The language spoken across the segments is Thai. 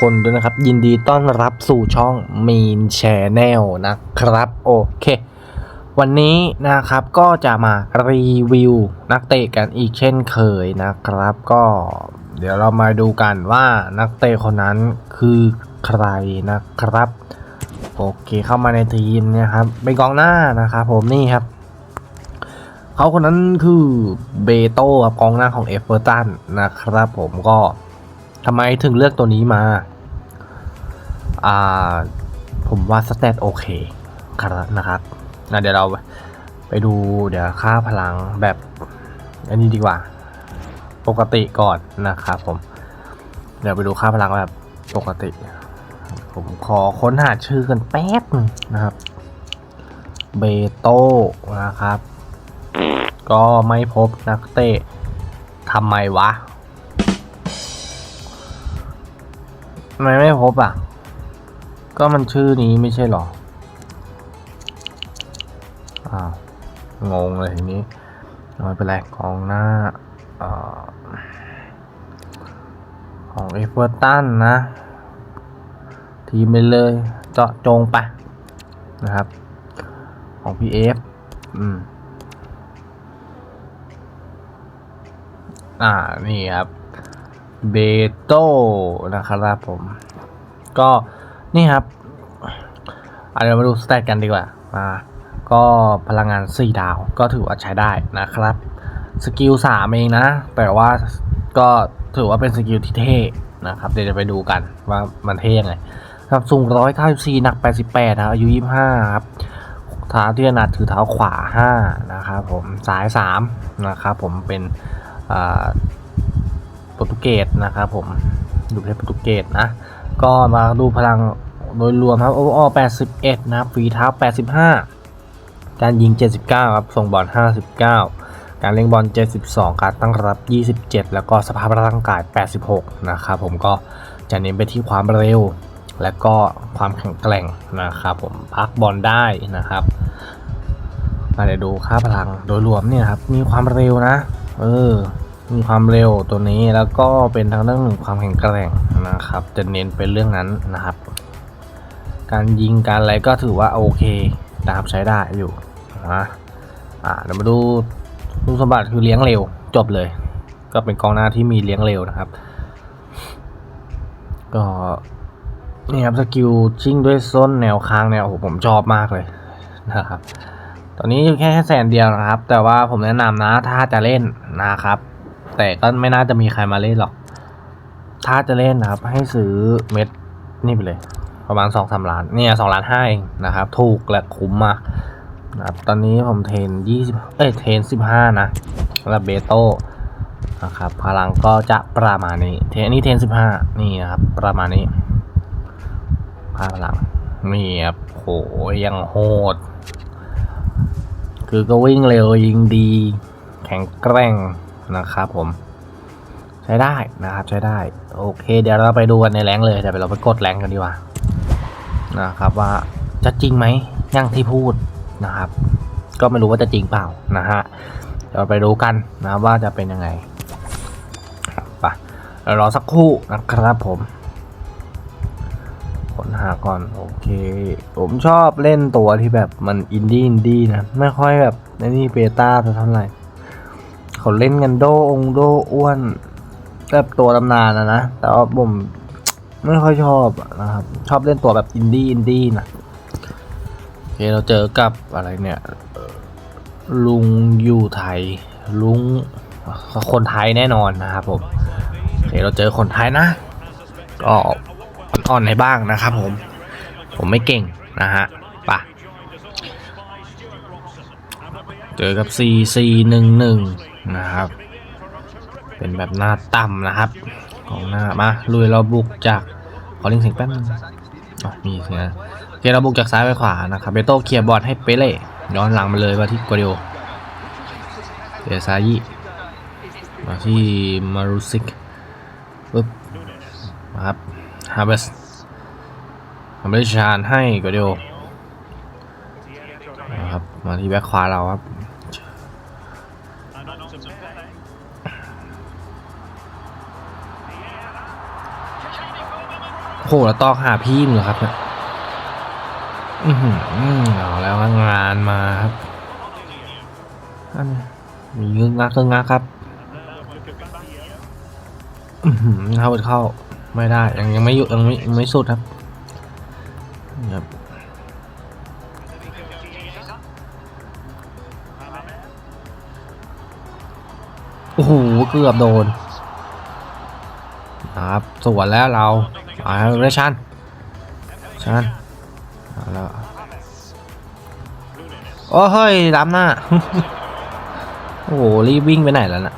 คนด้วยนะครับ ยินดีต้อนรับสู่ช่อง Mean Channel นะครับ โอเค วันนี้นะครับก็จะมารีวิวนักเตะกันอีกเช่นเคยนะครับ ก็เดี๋ยวเรามาดูกันว่านักเตะคนนั้นคือใครนะครับ โอเคเข้ามาในทีมเนะครับเป็นกองหน้านะครับผมนี่ครับเขาคนนั้นคือเบโต้ครับกองหน้าของเอฟเวอร์ตันนะครับ ผมก็ ทำไมถึงเลือกตัวนี้มา อ่า ผมว่าสเตตโอเคครับนะครับนะเดี๋ยวเราไปดูเดี๋ยวค่าพลังแบบ อันนี้ดีกว่า ปกติก่อนนะครับผม เดี๋ยวไปดูค่าพลังแบบปกติ ผมขอค้นหาชื่อกันแป๊บนึงนะครับ เบโต้นะครับ ก็ไม่พบนักเตะทำไมวะ ทำไมไม่พบอะ ก็มันชื่อนี้ไม่ใช่หรอ อ้าว งงเลยทีนี้ไม่เป็นไรกองหน้าเอ่อของเอเวอร์ตันนะ ทีมไปเลยเจาะจงไปนะครับ ของ PF อืม อ่า นี่ครับ เบโต้นะครับผม ก็นี่ครับเดี๋ยวมาดูสแตทกันดีกว่าอ่า ก็พลังงาน 4 ดาวก็ถือว่าใช้ได้นะครับ สกิล 3 เองนะ แต่ว่าก็ถือว่าเป็นสกิลที่เท่นะครับ เดี๋ยวจะไปดูกันว่ามันเท่ยังไงครับสูง194หนัก88นะครับอายุ25ครับเท้าที่ถนัดถือเท้าขวา5นะครับผมซ้าย3นะครับผมเป็นอ่า โปรตุเกสนะครับผมดูประเทศโปรตุเกสนะ ก็มาดูพลังโดยรวมครับโอเวอร์81 นะครับฝีเท้า 85 การยิง 79 ครับ ส่งบอล 59 การเล่นบอล 72 การตั้งรับ 27 แล้วก็สภาพร่างกาย 86 นะครับผมก็จะเน้นไปที่ความเร็ว และก็ความแข็งแกร่งนะครับผมพักบอลได้นะครับ มาเดี๋ยวดูค่าพลังโดยรวมเนี่ยครับ มีความเร็วนะ เออ มีความเร็วตัวนี้แล้วก็เป็นทางเรื่องหนึ่งความแข็งแกร่งนะครับ จะเน้นเป็นเรื่องนั้นนะครับ การยิงการอะไรก็ถือว่าโอเคนะครับใช้ได้อยู่นะอ่าเดี๋ยวมาดูรูปสมบัติคือเลี้ยงเร็วจบเลย ก็เป็นกองหน้าที่มีเลี้ยงเร็วนะครับ ก็นี่ครับสกิลชิ่งด้วยส้นแนวค้างเนี่ยโอ้โหผมชอบมากเลยนะครับ ตอนนี้อยู่แค่แสนเดียวนะครับ แต่ว่าผมแนะนำนะถ้าจะเล่นนะครับ แต่ก็ไม่น่าจะมีใครมาเล่นหรอก ถ้าจะเล่นนะครับ ให้ซื้อเม็ดนี่ไปเลย ประมาณสองสาล้านเนี่ยสองล้านห้าเองนะครับ ถูกและคุ้มมากนะครับตอนนี้ผมเทรนยี่สิบเอ้ยเทรนสิบห้านะสำหรับเบโต้นะครับพลังก็จะประมาณนี้เทรนนี้เทรนสิบห้านี่นะครับ ประมาณนี้พลังนี่ครับโหยังโหด คือก็วิ่งเร็วยิงดี แข็งแกร่ง นะครับผม ใช้ได้นะครับใช้ได้ โอเค เดี๋ยวเราไปดูกันในแรงเลยเดี๋ยวเราไปกดแรงกันดีกว่านะครับว่าจะจริงไหมอย่างที่พูดนะครับ ก็ไม่รู้ว่าจะจริงเปล่านะฮะเดี๋ยวไปดูกันนะว่าจะเป็นยังไงไปเดี๋ยวรอสักครู่นะครับผมค้นหาก่อนโอเค ผมชอบเล่นตัวที่แบบมันอินดี้อินดี้นะ ไม่ค่อยแบบในนี่เบต้าเท่าไหร่ เขาเล่นกันโดองโดอ้วนแบบตัวตำนานนะนะ แต่ว่าผมไม่ค่อยชอบนะครับ ชอบเล่นตัวแบบอินดี้อินดี้นะโอเคเราเจอกับอะไรเนี่ยลุงอยู่ไทย ลุงคนไทยแน่นอนนะครับผมโอเคเราเจอคนไทยนะ ก็อ่อนๆในบ้างนะครับผม ผมไม่เก่งนะฮะไปะเจอกับ C C 1 1 นะครับ เป็นแบบหน้าต่ำนะครับ ของหน้ามาลุยเราบุกจากขอลิงเสียงแป๊บนึงมีเสียงนะโอเคเราบุกจากซ้ายไปขวานะครับเบโต้เคลียร์บอลให้เปเล่ย้อนหลังมาเลยมาที่กัวเดียวเดซายิมาที่มารุซิกปึ๊บมาครับฮาเบสฮาเบสชานให้กัวเดียวนะครับมาที่แบ็คขวาเราครับ หแล้วตอกหาพี่มเหรอครับเนี่ยอือหือเอาแล้วงานมาครับอันมีเงื้องักเงื้องักครับอือหือเข้าไปเข้า ไม่ได้ ยังยังไม่อยู่ยังไม่ยังไม่สุดครับครับโอ้โหเกือบโดน ครับสวนแล้วเราเอาเลยชันชันเอาแล้วโอ้เฮ้ยล้ำหน้าโอ้โหรีบวิ่งไปไหนแล้วน่ะ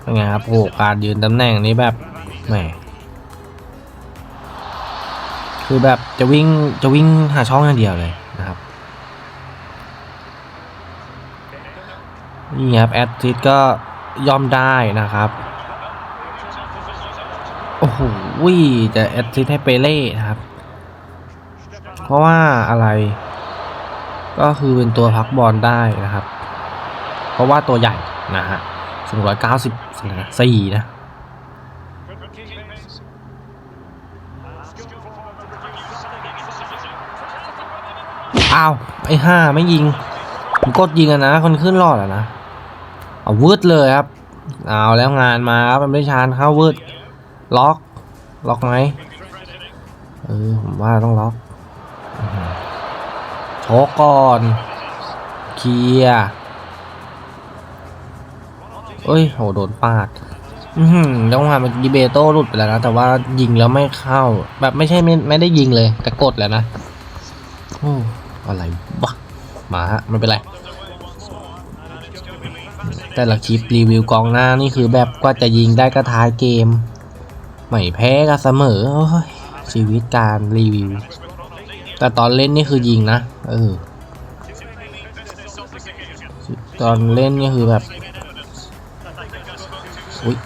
เป็นไงครับโอ้โหการยืนตำแหน่งนี้แบบแหมคือแบบจะวิ่งจะวิ่งหาช่องอย่างเดียวเลยนะครับนี่ครับแอดทิสก็ย่อมได้นะครับ โอ้โหจะแอดทิสให้เปเล่นะครับ เพราะว่าอะไร ก็คือเป็นตัวพักบอลได้นะครับ เพราะว่าตัวใหญ่นะฮะสูงร้อยเก้าสิบสี่นะอ้าวไอ้ห้าไม่ยิงผมกดยิงอะนะ คนขึ้นรอดอะนะเอาวืดเลยครับ เอาแล้วงานมาครับมันไม่ชานเข้าวืด ล็อก ล็อกไหมเออ ผมว่าต้องล็อกโชกก่อน เคลียร์เอ้ย โห โดนปาด อือหือจังหวะมันกีเบโต้หลุดไปแล้วนะ แต่ว่ายิงแล้วไม่เข้า แบบไม่ใช่ไม่ไม่ได้ยิงเลย แต่กดแล้วนะ โอ้ อะไรวะมาฮะ ไม่เป็นไรแต่ละคลิปรีวิวกองหน้านี่คือแบบกว่าจะยิงได้ก็ท้ายเกม ไม่แพ้ก็เสมออชีวิตการรีวิว แต่ตอนเล่นนี่คือยิงนะ เออ ตอนเล่นนี่คือแบบ อุ้ย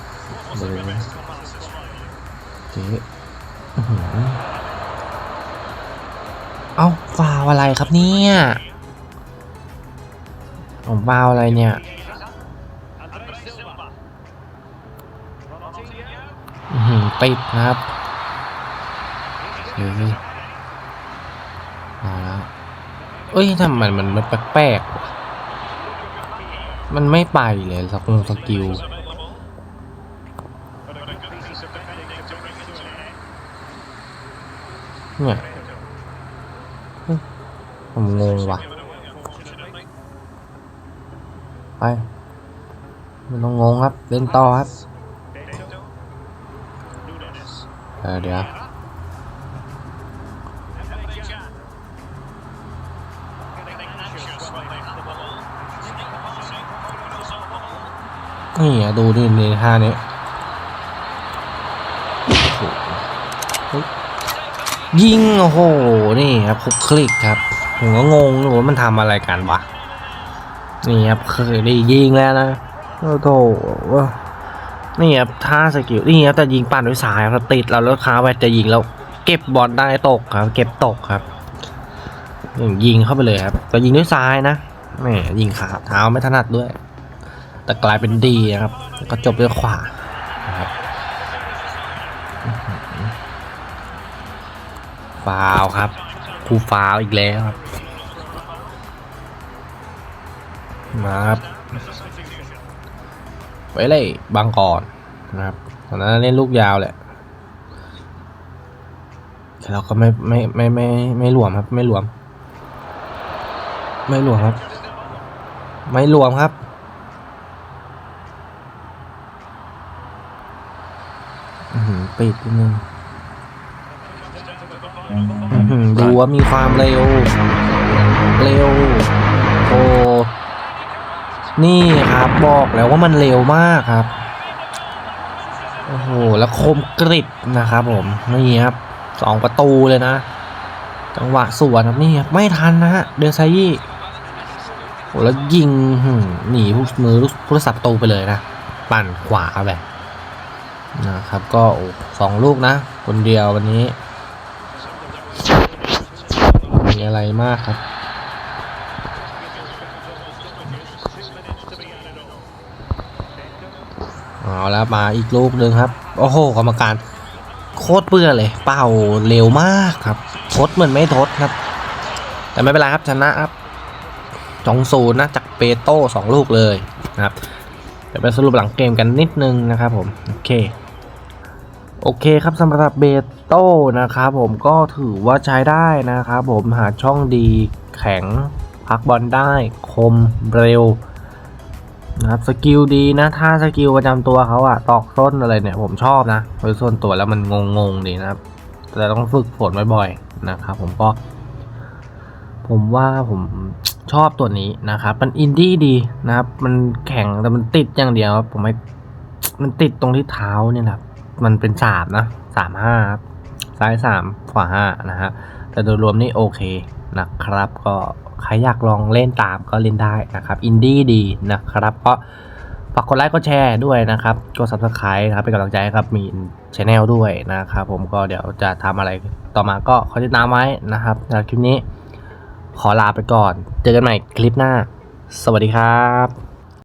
เดี๋ยวเจ๊อื้อหือเอ้าฟาวอะไรครับเนี่ยผมฟาวอะไรเนี่ย อื้อหือ ติดนะครับเฮ้ยเอาแล้วเอ้ยทำไมมันมันแปลกๆมันไม่ไปเลยสกงสกิลเนี่ยเฮ้ยผมงงว่ะ ไปไม่ต้องงงครับ เล่นต่อครับ เออเดี๋ยวนี่อะดูนี่ในท่านี้ยิง โอ้โห นี่ครับคุกคลิกครับ ผมก็งงอยู่ว่ามันทำอะไรกันวะ นี่ครับเคยได้ยิงแล้วนะ โอ้โถว่า นี่ครับท่าสกิลนี่ครับแต่ยิงปั่นด้วยสายครับติดเราแล้วค้าไว้จะยิงแล้วเก็บบอลได้ตกครับ เก็บตกครับยิงเข้าไปเลยครับแต่ยิงด้วยซ้ายนะแหมยิงขาเท้าไม่ถนัดด้วย แต่กลายเป็นดีนะครับ ก็จบด้วยขวาครับฟาวครับครูฟาวอีกแล้วครับมาครับ ไว้เลยบางก่อนนะครับตอนนั้นเล่นลูกยาวแหละแต่เราก็ไม่ไม่ไม่ไม่ไม่หลวมครับ ไม่หลวม ไม่หลวมครับ ไม่หลวมครับอื้อหือปิดนิดนึงอื้อหือดูว่ามีความเร็ว เร็วโอ้ นี่ครับบอกแล้วว่ามันเร็วมากครับ โอ้โห แล้วคมกริบนะครับผมนี่ครับสองประตูเลยนะ จังหวะสวนครับนี่ครับไม่ทันนะฮะเดลไซยี่โอ้แล้วยิงหนีผู้มือผู้รักษาประตูไปเลยนะ ปั่นขวาแบบนะครับ ก็สองลูกนะ คนเดียววันนี้มีอะไรมากครับ เอา แล้วมาอีกลูกหนึ่งครับ โอ้โหกรรมการโคตรเบื่อเลย เป่าเร็วมากครับทดเหมือนไม่ทดครับ แต่ไม่เป็นไรครับชนะครับสองศูนย์นะจากเปโต้สองลูกเลยนะครับเดี๋ยวไปสรุปหลังเกมกันนิดนึงนะครับผมโอเคโอเคครับสำหรับเบโต้นะครับผมก็ถือว่าใช้ได้นะครับผมหาช่องดีแข็งพักบอลได้คมเร็ว นะครับสกิลดีนะ ถ้าสกิลประจำตัวเขาอะตอกส้นอะไรเนี่ยผมชอบนะโดยส่วนตัวแล้วมันงงๆดีนะครับ แต่ต้องฝึกฝนบ่อยๆนะครับผมก็ผมว่าผมชอบตัวนี้นะครับ มันอินดี้ดีนะครับ มันแข็งแต่มันติดอย่างเดียวครับผมไม่มันติดตรงที่เท้าเนี่ยนะครับ มันเป็นสามนะสามห้าครับซ้ายสามขวาห้านะฮะแต่โดยรวมนี่โอเคนะครับก็ ใครอยากลองเล่นตามก็เล่นได้นะครับ อินดี้ดีนะครับก็ฝากกดไลค์กดแชร์ด้วยนะครับกด subscribe นะครับ เป็นกำลังใจให้ครับมีช anel ด้วยนะครับผมก็เดี๋ยวจะทำอะไรต่อมาก็ขอติดตามไว้นะครับสำหรับคลิปนี้ ขอลาไปก่อน เจอกันใหม่คลิปหน้า สวัสดีครับ